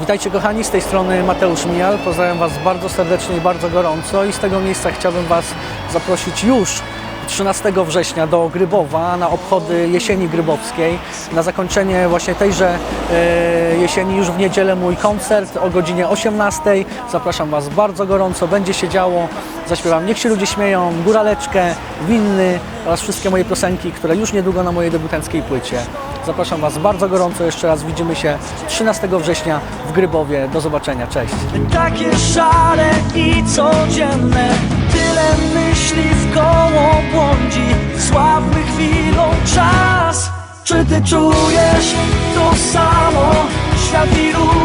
Witajcie kochani, z tej strony Mateusz Mijal. Pozdrawiam Was bardzo serdecznie i bardzo gorąco i z tego miejsca chciałbym Was zaprosić już 13 września do Grybowa na obchody jesieni grybowskiej. Na zakończenie właśnie tejże e, jesieni już w niedzielę mój koncert o godzinie 18. Zapraszam Was bardzo gorąco, będzie się działo. Zaśpiewam Niech się ludzie śmieją, Góraleczkę, Winny oraz wszystkie moje piosenki, które już niedługo na mojej debiutanckiej płycie. Zapraszam Was bardzo gorąco, jeszcze raz widzimy się 13 września w Grybowie. Do zobaczenia, cześć. Takie szare i codzienne Czy ty czujesz to samo? Świat wokół